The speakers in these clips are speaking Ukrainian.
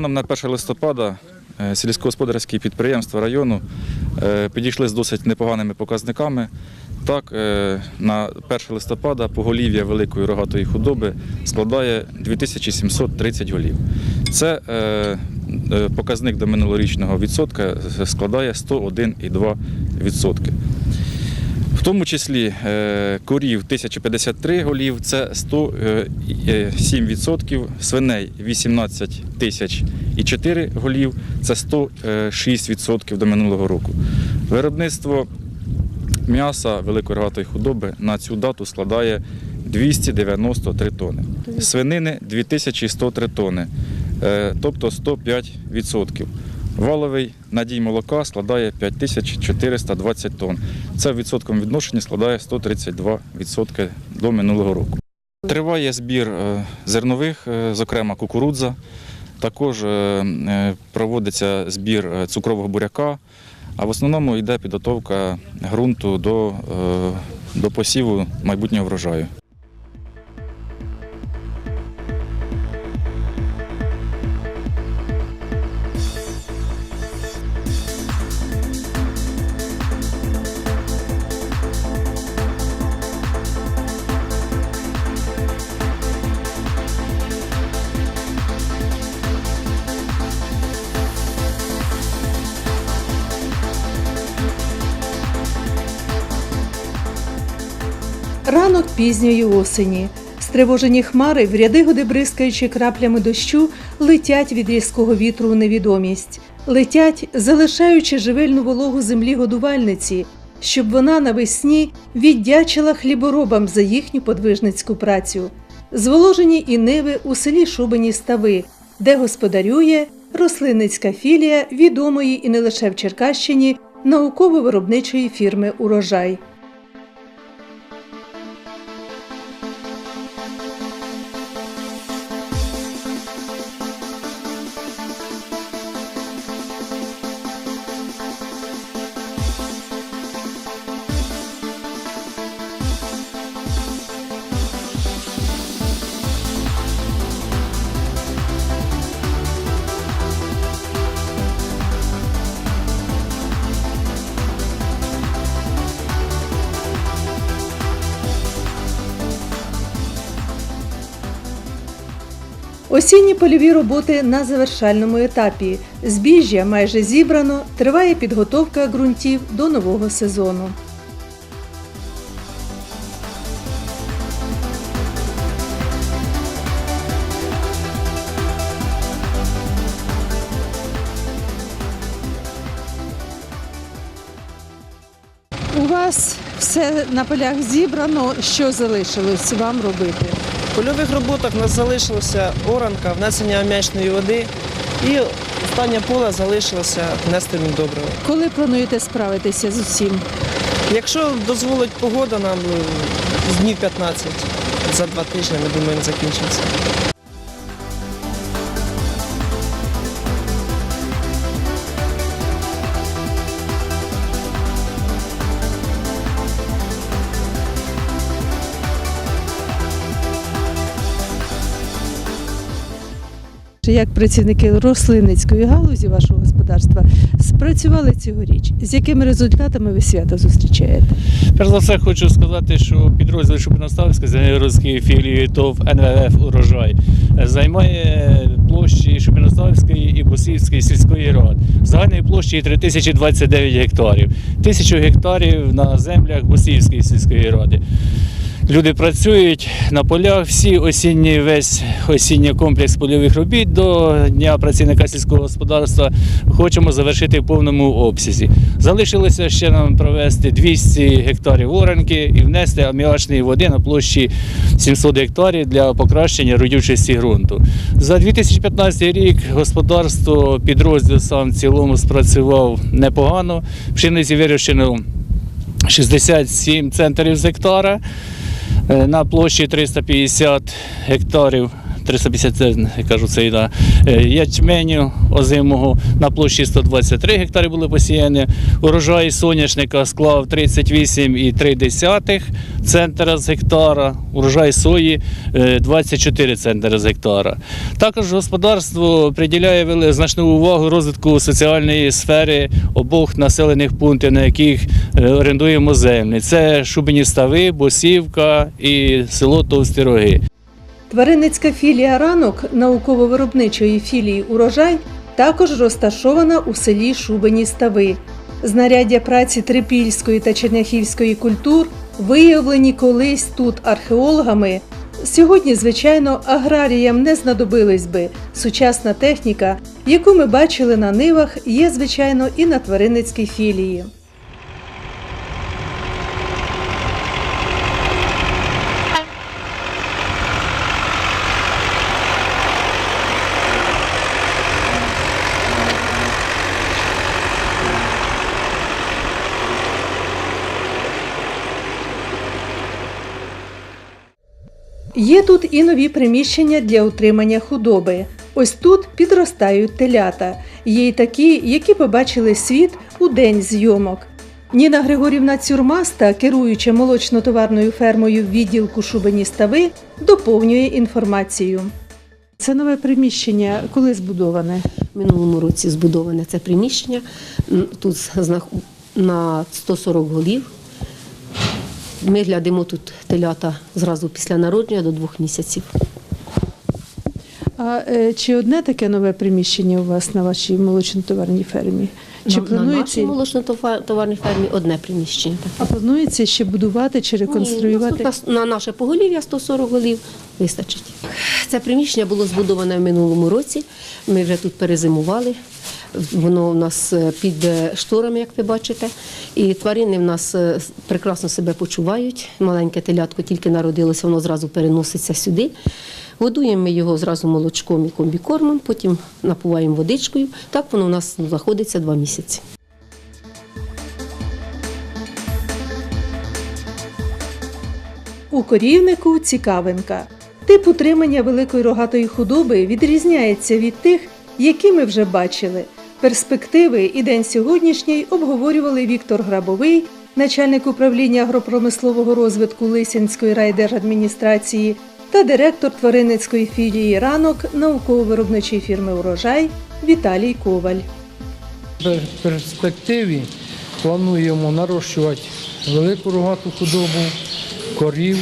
Станом на 1 листопада е, сільськогосподарські підприємства району е, підійшли з досить непоганими показниками. Так, е, на 1 листопада поголів'я великої рогатої худоби складає 2730 голів. Це показник до минулорічного відсотка складає 101,2%. В тому числі е, корів 1053 голів, це 107%, свиней 18 тисяч і 4 голів, це 106% до минулого року. Виробництво м'яса великої рогатої худоби на цю дату складає 293 тони. Свинини 2103 тони, е, тобто 105%. Валовий надій молока складає 5420 тонн. Це в відсотковому відношенні складає 132% до минулого року. Триває збір е, зернових, е, зокрема кукурудза. Також е, проводиться збір цукрового буряка, а в основному йде підготовка ґрунту до, до посіву майбутнього врожаю. Ранок пізньої осені. Стривожені хмари, в ряди годи бризкаючи краплями дощу, летять від різкого вітру у невідомість. Летять, залишаючи живельну вологу землі годувальниці, щоб вона навесні віддячила хліборобам за їхню подвижницьку працю. Зволожені і ниви у селі Шубині Стави, де господарює рослинницька філія відомої і не лише в Черкащині науково-виробничої фірми Урожай. Осінні польові роботи на завершальному етапі. Збіжжя майже зібрано, триває підготовка ґрунтів до нового сезону. У вас все на полях зібрано. Що залишилось вам робити? В польових роботах у нас залишилася оранка, внесення ам'ячної води і останнє поле залишилося внести добриво. Коли плануєте справитися з усім? Якщо дозволить погода, нам е, з днів 15 за два тижні, ми думаємо, закінчиться. Як працівники рослинницької галузі вашого господарства спрацювали цьогоріч? З якими результатами ви свято зустрічаєте? Перш за все хочу сказати, що підрозділ Шубиноставської Зеленогородської філії ТОВ НВФ Урожай займає площі Шубиноставської і Босівської сільської рад. Загальної площі 3029 гектарів. Тисячу гектарів на землях Босівської сільської ради. Люди працюють на полях, всі осінні, весь осінній комплекс польових робіт до Дня працівника сільського господарства хочемо завершити в повному обсязі. Залишилося ще нам провести 200 гектарів оранки і внести аміачної води на площі 700 гектарів для покращення родючості ґрунту. За 2015 рік господарство підрозділ сам в цілому спрацював непогано. Пшениці вирощено 67 центрів з гектара. Е, На площі 350 гектарів 350, я кажу, це да, е, ячменю озимого на площі 123 гектари були посіяні. Урожай соняшника склав 38,3 центра з гектара, урожай сої е, 24 центра з гектара. Також господарство приділяє значну увагу розвитку соціальної сфери обох населених пунктів, на яких е, орендуємо землі. Це Шубині Стави, Босівка і село Товсті Роги. Тваринницька філія ранок науково-виробничої філії Урожай також розташована у селі Шубені Стави. Знаряддя праці трипільської та черняхівської культур, виявлені колись тут археологами, сьогодні, звичайно, аграріям не знадобились би. Сучасна техніка, яку ми бачили на нивах, є, звичайно, і на тваринницькій філії. Є тут і нові приміщення для утримання худоби. Ось тут підростають телята. Є й такі, які побачили світ у день зйомок. Ніна Григорівна Цюрмаста, керуюча молочно-товарною фермою в відділку Шубені Стави, доповнює інформацію. Це нове приміщення, коли збудоване? В минулому році збудоване це приміщення. Тут на 140 голів. Ми глядимо тут телята зразу після народження до двох місяців. А е, чи одне таке нове приміщення у вас на вашій молочно-товарній фермі? Чи на, на планується, нашій молочно-товарній фермі одне приміщення. а планується ще будувати чи реконструювати? Ні, на наше поголів'я 140 голів вистачить. Це приміщення було збудоване в минулому році. Ми вже тут перезимували. Воно у нас е, під е, шторами, як ви бачите. І тварини в нас е, прекрасно себе почувають. Маленьке телятко тільки народилося, воно зразу переноситься сюди. Годуємо ми його зразу молочком і комбікормом, потім напуваємо водичкою. Так воно у нас знаходиться два місяці. У корівнику цікавинка. Тип утримання великої рогатої худоби відрізняється від тих, які ми вже бачили. Перспективи і день сьогоднішній обговорювали Віктор Грабовий, начальник управління агропромислового розвитку Лисянської райдержадміністрації та директор тваринницької філії ранок науково-виробничої фірми Урожай Віталій Коваль. В перспективі плануємо нарощувати велику рогату худобу, корів,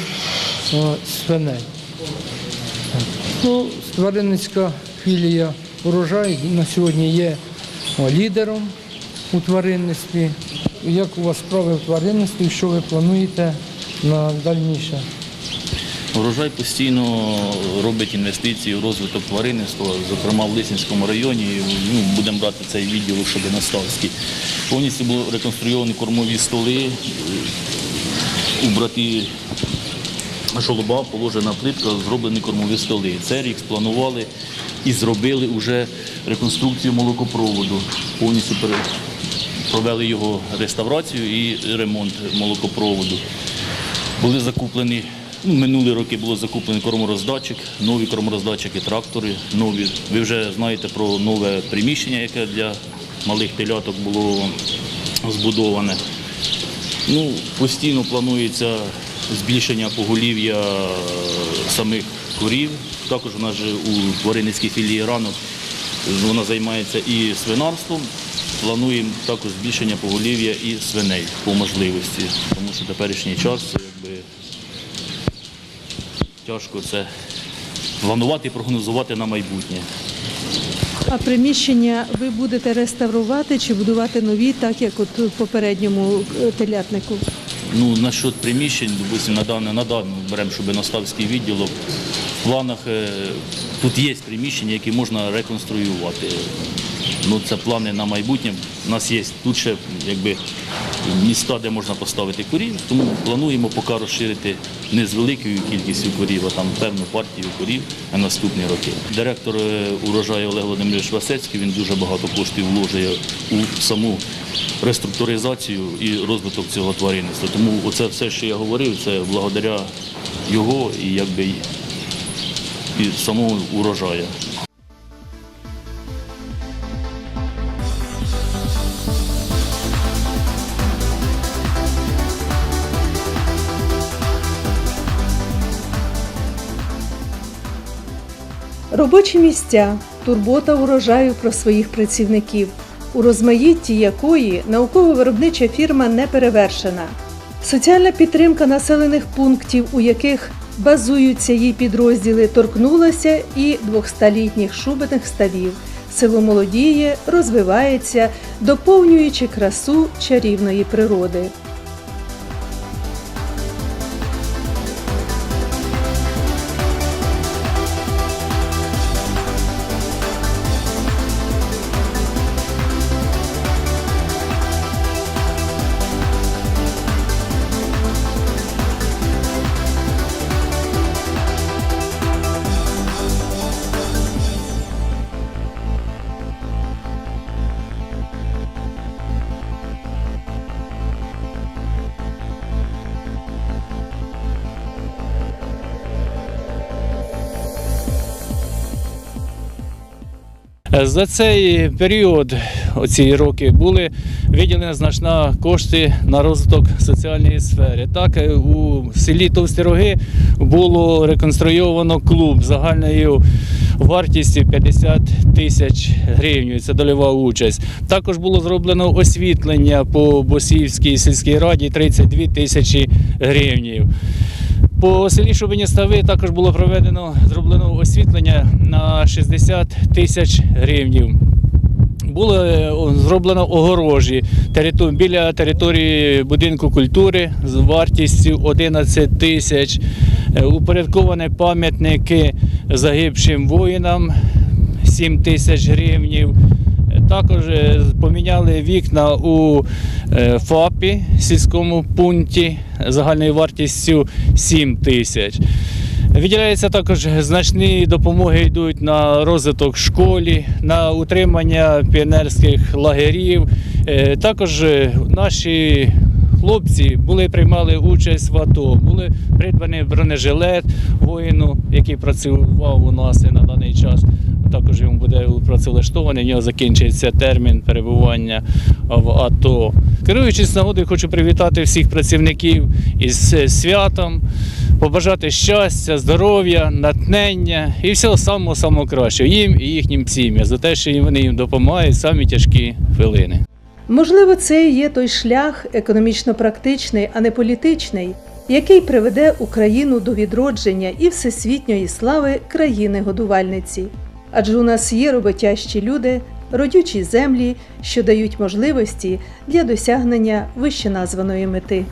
свиней. Ну, тваринницька філія урожай на сьогодні є лідером у тваринництві. Як у вас справи в тваринництві, що ви плануєте на дальніше? Урожай постійно робить інвестиції в розвиток тваринництва, зокрема в Лисинському районі. Ну, будемо брати цей відділ Шобиноставський. Повністю були реконструйовані кормові столи, у брати жолоба положена плитка, зроблені кормові столи. Цей рік спланували і зробили вже реконструкцію молокопроводу. Повністю провели його реставрацію і ремонт молокопроводу. Були закуплені, минулі роки було закуплені кормороздатчик, нові кормороздатчики, трактори нові. Ви вже знаєте про нове приміщення, яке для малих теляток було збудоване. Ну, постійно планується збільшення поголів'я самих корів. Також у нас у тваринницькій філії ранок вона займається і свинарством. Плануємо також збільшення поголів'я і свиней по можливості, тому що теперішній час якби, тяжко це планувати і прогнозувати на майбутнє. А приміщення ви будете реставрувати чи будувати нові, так як от у попередньому е, телятнику? Ну, насчет приміщень, допустим, на даний, на даний беремо, щоб наставський відділок. В планах е, тут є приміщення, які можна реконструювати. Ну, це плани на майбутнє. У нас є тут ще якби, міста, де можна поставити корів, тому плануємо поки розширити не з великою кількістю корів, а там певну партію корів на наступні роки. Директор е, урожаю Олег Володимирович Васецький, він дуже багато коштів вложує у саму реструктуризацію і розвиток цього тваринництва. Тому оце все, що я говорив, це благодаря його і якби і самого урожаю. Робочі місця, турбота урожаю про своїх працівників, у розмаїтті якої науково-виробнича фірма не перевершена. Соціальна підтримка населених пунктів, у яких базуються її підрозділи, торкнулася і 200-літніх шубених ставів. Село молодіє, розвивається, доповнюючи красу чарівної природи. За цей період, оці роки, були виділені значна кошти на розвиток соціальної сфери. Так, е, у селі Товсті Роги було реконструйовано клуб загальною вартістю 50 тисяч гривень. Це дольова участь. Також було зроблено освітлення по Босівській сільській раді 32 тисячі гривень. По селі Шубині Стави також було проведено зроблено освітлення на 60 тисяч гривнів. Було е, зроблено огорожі біля території будинку культури з вартістю 11 тисяч. Е, Упорядковані пам'ятники загибшим воїнам 7 тисяч гривнів. Також е, поміняли вікна у е, ФАПі сільському пункті загальною вартістю 7 тисяч. Виділяється також значні допомоги йдуть на розвиток школі, на утримання піонерських лагерів. Е, Також наші хлопці були приймали участь в АТО. Були придбаний бронежилет воїну, який працював у нас і на даний час. Також йому буде працевлаштований, в нього закінчується термін перебування в АТО. Керуючись нагодою, хочу привітати всіх працівників із святом, побажати щастя, здоров'я, натхнення і всього самого самого кращого їм і їхнім сім'ям за те, що вони їм допомагають самі тяжкі хвилини. Можливо, це і є той шлях економічно практичний, а не політичний, який приведе Україну до відродження і всесвітньої слави країни-годувальниці. Адже у нас є роботящі люди, родючі землі, що дають можливості для досягнення вищеназваної мети.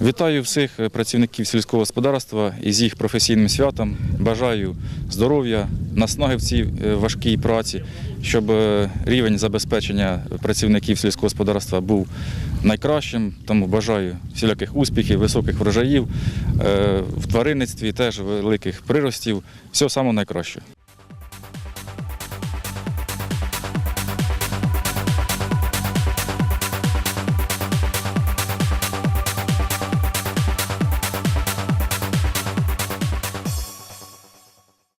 Вітаю всіх працівників сільського господарства із їх професійним святом. Бажаю здоров'я, наснаги в цій е, важкій праці, щоб е, рівень забезпечення працівників сільського господарства був найкращим. Тому бажаю всіляких успіхів, високих врожаїв, е, в тваринництві теж великих приростів. Всього самого найкращого.